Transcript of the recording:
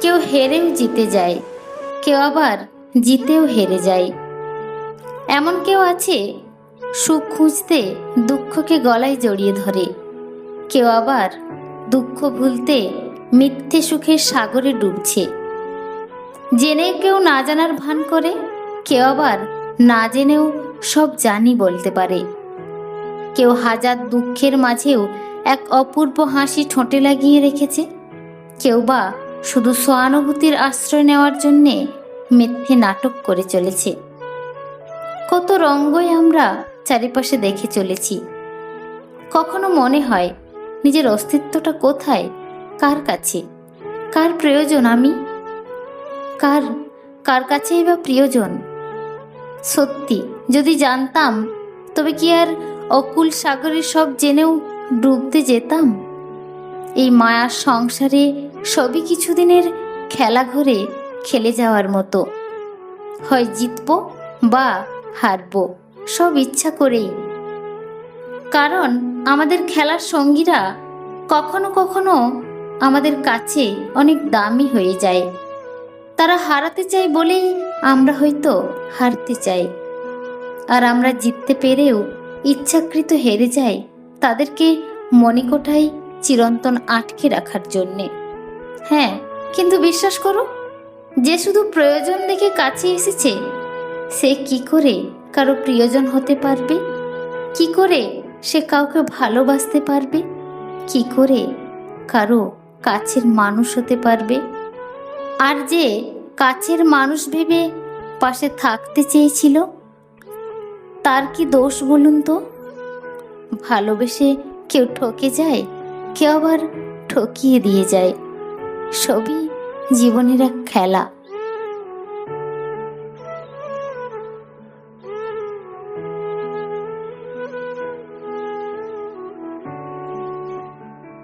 কেউ হেরেও জিতে যায়, কেউ আবার জিতেও হেরে যায়। এমন কেউ আছে, সুখ খুঁজতে দুঃখকে গলায় জড়িয়ে ধরে। কেউ আবার দুঃখ ভুলতে মিথ্যে সুখের সাগরে ডুবছে। জেনে কেউ না জানার ভান করে, কেউ আবার না জেনেও সব জানি বলতে পারে। কেউ হাজার দুঃখের মাঝেও এক অপূর্ব হাসি ঠোঁটে লাগিয়ে রেখেছে। কেউ বা শুধু সহানুভূতির আশ্রয় নেওয়ার জন্যে মিথ্যে নাটক করে চলেছে। কত রঙ্গই আমরা চারিপাশে দেখে চলেছি। কখনো মনে হয় নিজের অস্তিত্বটা কোথায়, কার কাছে? কার প্রয়োজন আমি? কার কার কাছেই বা প্রিয়জন? সত্যি, যদি জানতাম, তবে কি আর অকুল সাগরের সব জেনেও ডুবতে যেতাম? এই মায়ার সংসারে সবই কিছুদিনের খেলা ঘরে খেলে যাওয়ার মতো। হয় জিতব বা হারব, সব ইচ্ছা করেই। কারণ আমাদের খেলার সঙ্গীরা কখনো কখনো আমাদের কাছে অনেক দামি হয়ে যায়। তারা হারাতে চায় বলেই আমরা হয়তো হারতে চাই। আর আমরা জিততে পেরেও ইচ্ছাকৃত হেরে যাই তাদেরকে মণিকোঠায় চিরন্তন আটকে রাখার জন্যে। হ্যাঁ কিন্তু বিশ্বাস করো, যে শুধু প্রয়োজন দেখে কাছে এসেছে, সে কি করে কারও প্রিয়জন হতে পারবে? কি করে সে কাউকে ভালোবাসতে পারবে? কি করে কারও কাছের মানুষ হতে পারবে? আর যে কাছের মানুষ ভেবে পাশে থাকতে চেয়েছিল, তার কি দোষ বলুন তো? ভালোবেসে কেউ ঠকে যায় কেউ আবার ঠকিয়ে দিয়ে যায়। সবই জীবনের এক খেলা।